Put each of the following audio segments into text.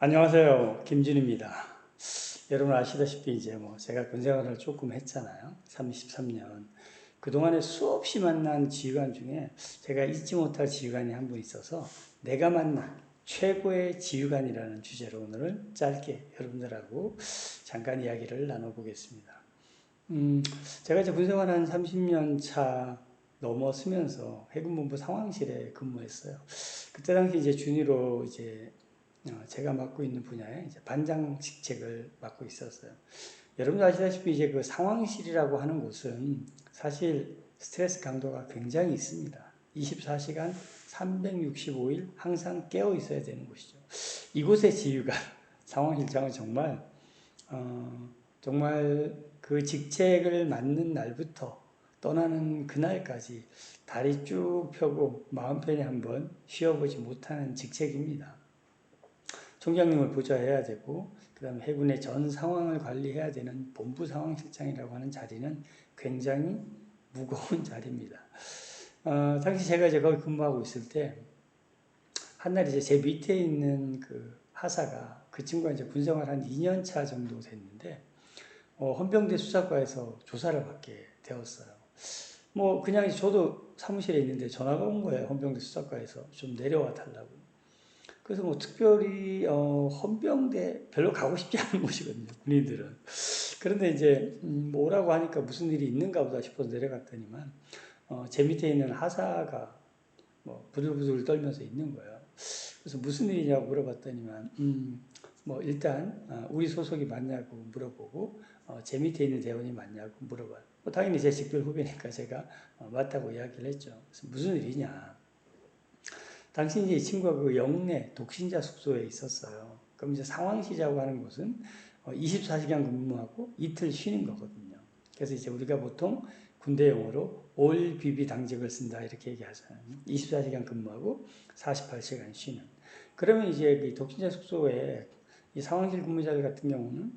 안녕하세요. 김준입니다. 여러분 아시다시피 이제 뭐 제가 군생활을 조금 했잖아요. 33년. 그동안에 수없이 만난 지휘관 중에 제가 잊지 못할 지휘관이 한 분 있어서 내가 만난 최고의 지휘관이라는 주제로 오늘은 짧게 여러분들하고 잠깐 이야기를 나눠보겠습니다. 음, 제가 이제 군생활 한 30년 차 넘어서면서 해군본부 상황실에 근무했어요. 그때 당시 이제 준위로 이제 어, 제가 맡고 있는 분야에 이제 반장 직책을 맡고 있었어요. 여러분도 아시다시피 이제 그 상황실이라고 하는 곳은 사실 스트레스 강도가 굉장히 있습니다. 24시간 365일 항상 깨어 있어야 되는 곳이죠. 이곳의 지휘관 상황실장은 정말 어, 정말 그 직책을 맡는 날부터 떠나는 그날까지 다리 쭉 펴고 마음 편히 한번 쉬어보지 못하는 직책입니다. 총장님을 보좌해야 되고 그다음에 해군의 전 상황을 관리해야 되는 본부 상황실장이라고 하는 자리는 굉장히 무거운 자리입니다. 어, 당시 제가 거기 근무하고 있을 때 한날 이제 제 밑에 있는 그 하사가 그 친구가 이제 군생활 한 2년 차 정도 됐는데 어, 헌병대 수사과에서 조사를 받게 되었어요. 뭐 그냥 저도 사무실에 있는데 전화가 온 거예요. 헌병대 수사과에서 좀 내려와 달라고. 그래서 뭐 특별히 어, 헌병대 별로 가고 싶지 않은 곳이거든요. 군인들은. 그런데 이제 음, 뭐라고 하니까 무슨 일이 있는가 보다 싶어서 내려갔더니만 어, 제 밑에 있는 하사가 뭐 부들부들 떨면서 있는 거예요. 그래서 무슨 일이냐고 물어봤더니만 음, 뭐 일단 어, 우리 소속이 맞냐고 물어보고 어, 제 밑에 있는 대원이 맞냐고 물어봐요. 뭐 당연히 제 직별 후배니까 제가 어, 맞다고 이야기를 했죠. 그래서 무슨 일이냐? 당시 이제 이 친구가 그 영내 독신자 숙소에 있었어요. 그럼 이제 상황시자고 하는 곳은 24시간 근무하고 이틀 쉬는 거거든요. 그래서 이제 우리가 보통 군대 용어로 올 비비 당직을 쓴다 이렇게 얘기하잖아요. 24시간 근무하고 48시간 쉬는. 그러면 이제 그 독신자 숙소에 이 상황실 근무자들 같은 경우는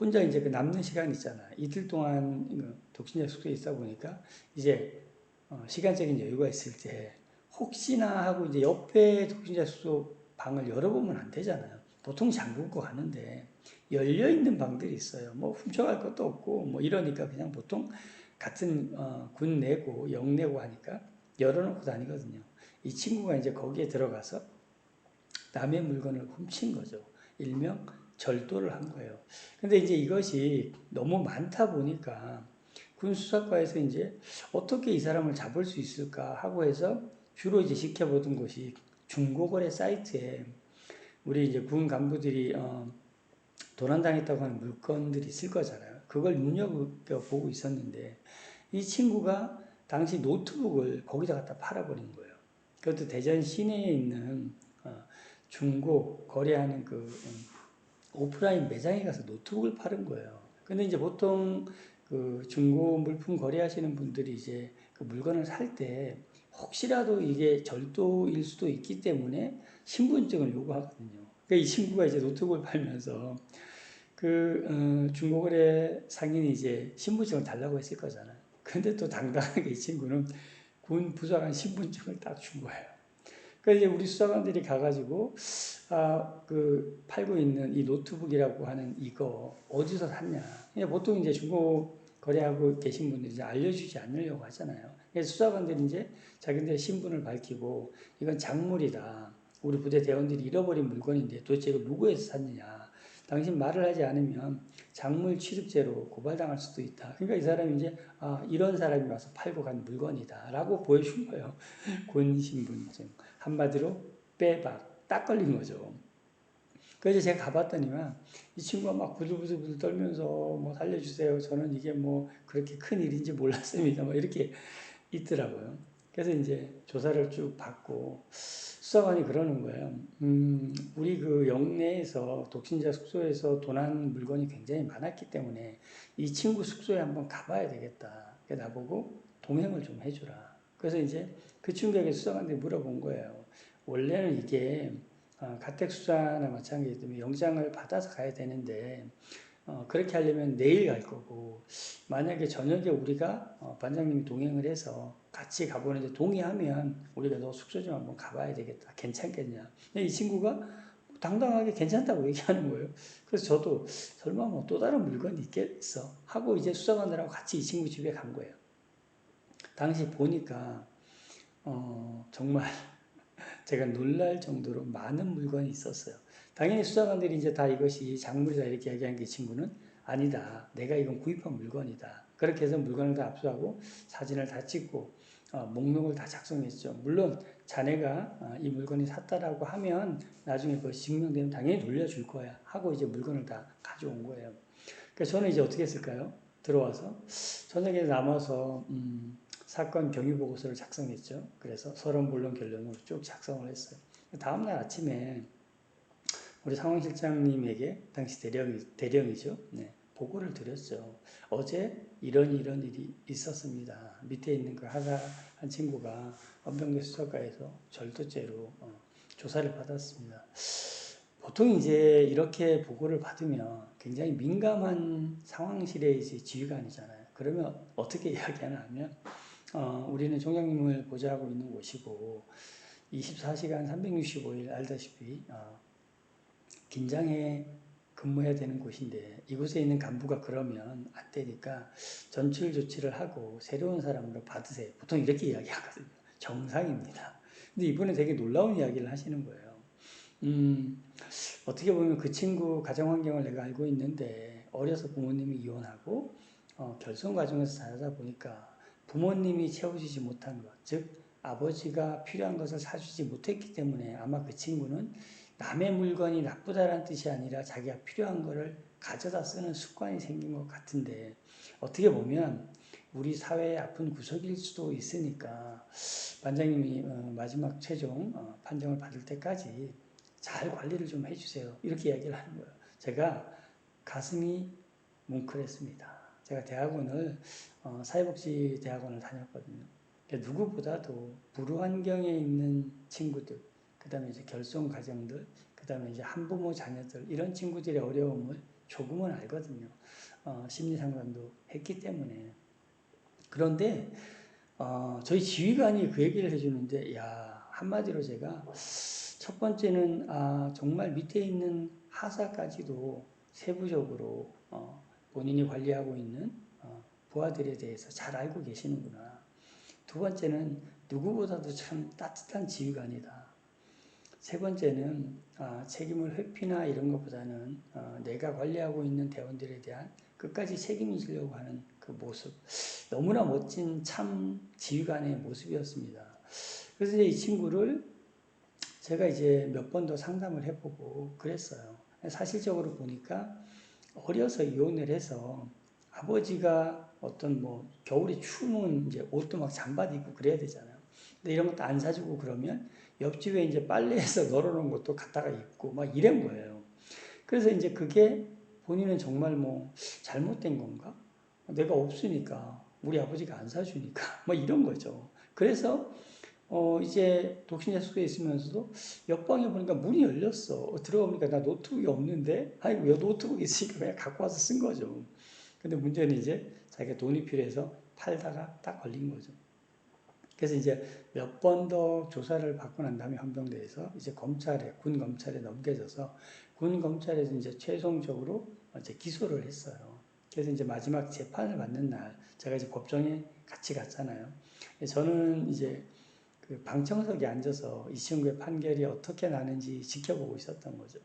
혼자 이제 그 남는 시간 있잖아. 이틀 동안 그 독신자 숙소에 있다 보니까 이제 어, 시간적인 여유가 있을 때 혹시나 하고 이제 옆에 독신자 숙소 방을 열어보면 안 되잖아요. 보통 잠그고 가는데 열려 있는 방들이 있어요. 뭐 훔쳐갈 것도 없고 뭐 이러니까 그냥 보통 같은 어, 군 내고 영 내고 하니까 열어놓고 다니거든요. 이 친구가 이제 거기에 들어가서 남의 물건을 훔친 거죠. 일명 절도를 한 거예요. 근데 이제 이것이 너무 많다 보니까 군 수사과에서 이제 어떻게 이 사람을 잡을 수 있을까 하고 해서 주로 이제 지켜보던 것이 중고거래 사이트에 우리 이제 군 간부들이 어, 도난당했다고 하는 물건들이 있을 거잖아요. 그걸 눈여겨보고 있었는데 이 친구가 당시 노트북을 거기다 갖다 팔아버린 거예요. 그것도 대전 시내에 있는 어, 중고 거래하는 그 음, 오프라인 매장에 가서 노트북을 파는 거예요. 근데 이제 보통 그 중고 물품 거래하시는 분들이 이제 그 물건을 살 때 혹시라도 이게 절도일 수도 있기 때문에 신분증을 요구하거든요. 그러니까 이 친구가 이제 노트북을 팔면서 그 어, 중고거래 상인이 이제 신분증을 달라고 했을 거잖아요. 근데 또 당당하게 이 친구는 군 부사관 신분증을 딱 준 거예요. 그래서 이제 우리 수사관들이 가가지고 아 그 팔고 있는 이 노트북이라고 하는 이거 어디서 샀냐? 보통 이제 중고 거래하고 계신 분들이 이제 알려주지 않으려고 하잖아요. 그래서 수사관들이 이제 자기들 신분을 밝히고 이건 작물이다. 우리 부대 대원들이 잃어버린 물건인데 도대체 이거 누구에서 샀느냐. 당신 말을 하지 않으면 작물 취득죄로 고발당할 수도 있다. 그러니까 이 사람이 이제 아, 이런 사람이 와서 팔고 간 물건이다라고 보여준 거예요. 군 신분증. 한마디로 빼박 딱 걸린 거죠. 그래서 제가 가봤더니만 이 친구가 막 부들부들 떨면서 뭐 살려주세요. 저는 이게 뭐 그렇게 큰 일인지 몰랐습니다. 뭐 이렇게 있더라고요. 그래서 이제 조사를 쭉 받고 수사관이 그러는 거예요. 음, 우리 그 영내에서 독신자 숙소에서 도난 물건이 굉장히 많았기 때문에 이 친구 숙소에 한번 가봐야 되겠다. 그래서 나보고 동행을 좀 해주라. 그래서 이제 그 친구에게 수사관들이 물어본 거예요. 원래는 이게 어, 가택수사나 마찬가지로 영장을 받아서 가야 되는데 어, 그렇게 하려면 내일 갈 거고 만약에 저녁에 우리가 어, 반장님이 동행을 해서 같이 가보는데 동의하면 우리가 너 숙소 좀 한번 가봐야 되겠다 괜찮겠냐 이 친구가 당당하게 괜찮다고 얘기하는 거예요. 그래서 저도 설마 뭐 또 다른 물건이 있겠어 하고 이제 수사관들하고 같이 이 친구 집에 간 거예요. 당시 보니까 어, 정말 제가 놀랄 정도로 많은 물건이 있었어요. 당연히 수사관들이 이제 다 이것이 작물이다 이렇게 얘기한 게 친구는 아니다. 내가 이건 구입한 물건이다. 그렇게 해서 물건을 다 압수하고 사진을 다 찍고 어, 목록을 다 작성했죠. 물론 자네가 어, 이 물건이 샀다라고 하면 나중에 그 증명되면 당연히 돌려줄 거야 하고 이제 물건을 다 가져온 거예요. 그래서 저는 이제 어떻게 했을까요? 들어와서 저녁에 남아서 음, 사건 경위 보고서를 작성했죠. 그래서 서론 본론 결론을 쭉 작성을 했어요. 다음 날 아침에 우리 상황실장님에게 당시 대령 대령이죠. 네, 보고를 드렸죠. 어제 이런 이런 일이 있었습니다. 밑에 있는 그 하사 한 친구가 헌병대 수사과에서 절도죄로 어, 조사를 받았습니다. 보통 이제 이렇게 보고를 받으면 굉장히 민감한 상황실의 이제 지휘관이잖아요. 그러면 어떻게 이야기하나 하면 어, 우리는 총장님을 보좌하고 있는 곳이고 24시간 365일 알다시피 어, 긴장해 근무해야 되는 곳인데 이곳에 있는 간부가 그러면 안 되니까 전출 조치를 하고 새로운 사람으로 받으세요. 보통 이렇게 이야기하거든요. 정상입니다. 근데 이번에 되게 놀라운 이야기를 하시는 거예요. 음, 어떻게 보면 그 친구 가정 환경을 내가 알고 있는데 어려서 부모님이 이혼하고 어, 결손 과정에서 자라다 보니까 부모님이 채워주지 못한 것, 즉 아버지가 필요한 것을 사주지 못했기 때문에 아마 그 친구는 남의 물건이 나쁘다라는 뜻이 아니라 자기가 필요한 것을 가져다 쓰는 습관이 생긴 것 같은데 어떻게 보면 우리 사회의 아픈 구석일 수도 있으니까 반장님이 어, 마지막 최종 어, 판정을 받을 때까지 잘 관리를 좀 해주세요. 이렇게 이야기를 하는 거예요. 제가 가슴이 뭉클했습니다. 제가 대학원을 어, 사회복지 대학원을 다녔거든요. 그러니까 누구보다도 불우환경에 있는 친구들, 그 다음에 이제 결손 가정들, 그 다음에 이제 한부모 자녀들, 이런 친구들의 어려움을 조금은 알거든요. 어, 심리 상담도 했기 때문에. 그런데, 어, 저희 지휘관이 그 얘기를 해주는데, 야, 한마디로 제가 첫 번째는, 아, 정말 밑에 있는 하사까지도 세부적으로, 어, 본인이 관리하고 있는, 어, 부하들에 대해서 잘 알고 계시는구나. 두 번째는 누구보다도 참 따뜻한 지휘관이다. 세 번째는 아, 책임을 회피나 이런 것보다는 어, 내가 관리하고 있는 대원들에 대한 끝까지 책임을 지려고 하는 그 모습 너무나 멋진 참 지휘관의 모습이었습니다. 그래서 이제 이 친구를 제가 이제 몇 번 더 상담을 해보고 그랬어요. 사실적으로 보니까 어려서 이혼을 해서 아버지가 어떤 뭐 겨울에 추우면 이제 옷도 막 잠바도 입고 그래야 되잖아요. 근데 이런 것도 안 사주고 그러면 옆집에 이제 빨래해서 널어놓은 것도 갖다가 입고 막 이런 거예요. 그래서 이제 그게 본인은 정말 뭐 잘못된 건가? 내가 없으니까 우리 아버지가 안 사주니까 뭐 이런 거죠. 그래서 어 이제 독신자 숙소에 있으면서도 옆방에 보니까 문이 열렸어. 들어가 보니까 나 노트북이 없는데 아이고 여 노트북 있으니까 그냥 갖고 와서 쓴 거죠. 근데 문제는 이제 자기가 돈이 필요해서 팔다가 딱 걸린 거죠. 그래서 이제 몇 번 더 조사를 받고 난 다음에 헌병대에서 이제 검찰에 군 검찰에 넘겨져서 군 검찰에서 이제 최종적으로 이제 기소를 했어요. 그래서 이제 마지막 재판을 받는 날 제가 이제 법정에 같이 갔잖아요. 저는 이제 그 방청석에 앉아서 이 친구의 판결이 어떻게 나는지 지켜보고 있었던 거죠.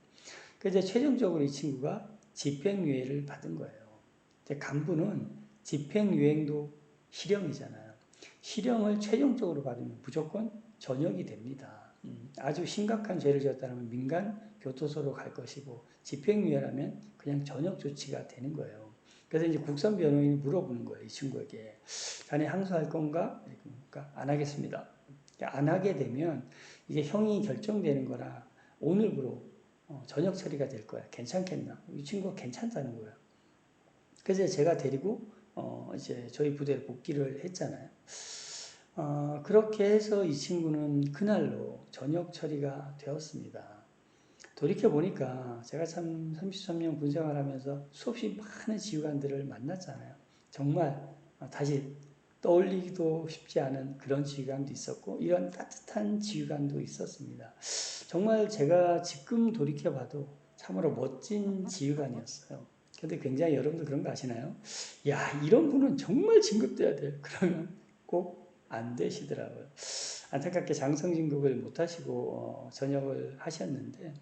그래서 이제 최종적으로 이 친구가 집행유예를 받은 거예요. 이제 간부는 집행유예도 실형이잖아요. 실형을 최종적으로 받으면 무조건 전역이 됩니다. 음, 아주 심각한 죄를 지었다면 민간 교도소로 갈 것이고 집행유예라면 그냥 전역 조치가 되는 거예요. 그래서 이제 국선 변호인이 물어보는 거예요. 이 친구에게. 자네 항소할 건가? 그러니까 안 하겠습니다. 안 하게 되면 이게 형이 결정되는 거라 오늘부로 어, 전역 처리가 될 거야. 괜찮겠나? 이 친구가 괜찮다는 거예요. 그래서 제가 데리고 어, 이제 저희 부대에 복귀를 했잖아요. 어, 그렇게 해서 이 친구는 그날로 전역 처리가 되었습니다. 돌이켜 보니까 제가 참 33년 군생활 하면서 수없이 많은 지휘관들을 만났잖아요. 정말 다시 떠올리기도 쉽지 않은 그런 지휘관도 있었고 이런 따뜻한 지휘관도 있었습니다. 정말 제가 지금 돌이켜 봐도 참으로 멋진 지휘관이었어요. 근데 굉장히 여러분들 그런 거 아시나요? 야 이런 분은 정말 진급돼야 돼. 그러면 꼭 안 되시더라고요. 안타깝게 장성 진급을 못 하시고 어, 전역을 하셨는데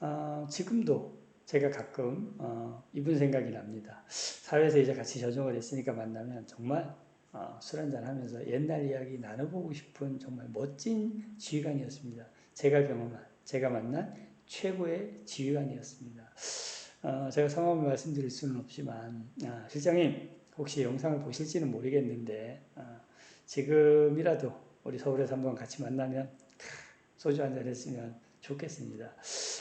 어, 지금도 제가 가끔 어, 이분 생각이 납니다. 사회에서 이제 같이 전역을 했으니까 만나면 정말 어, 술 한잔 하면서 옛날 이야기 나눠보고 싶은 정말 멋진 지휘관이었습니다. 제가 경험한, 제가 만난 최고의 지휘관이었습니다. 어, 제가 성함을 말씀드릴 수는 없지만, 아, 실장님, 혹시 영상을 보실지는 모르겠는데, 아, 지금이라도 우리 서울에서 한번 같이 만나면 크, 소주 한잔 했으면 좋겠습니다.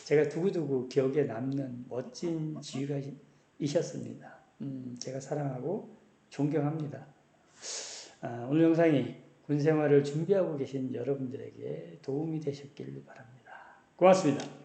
제가 두고두고 기억에 남는 멋진 지휘관이셨습니다. 음, 제가 사랑하고 존경합니다. 아, 오늘 영상이 군 생활을 준비하고 계신 여러분들에게 도움이 되셨길 바랍니다. 고맙습니다.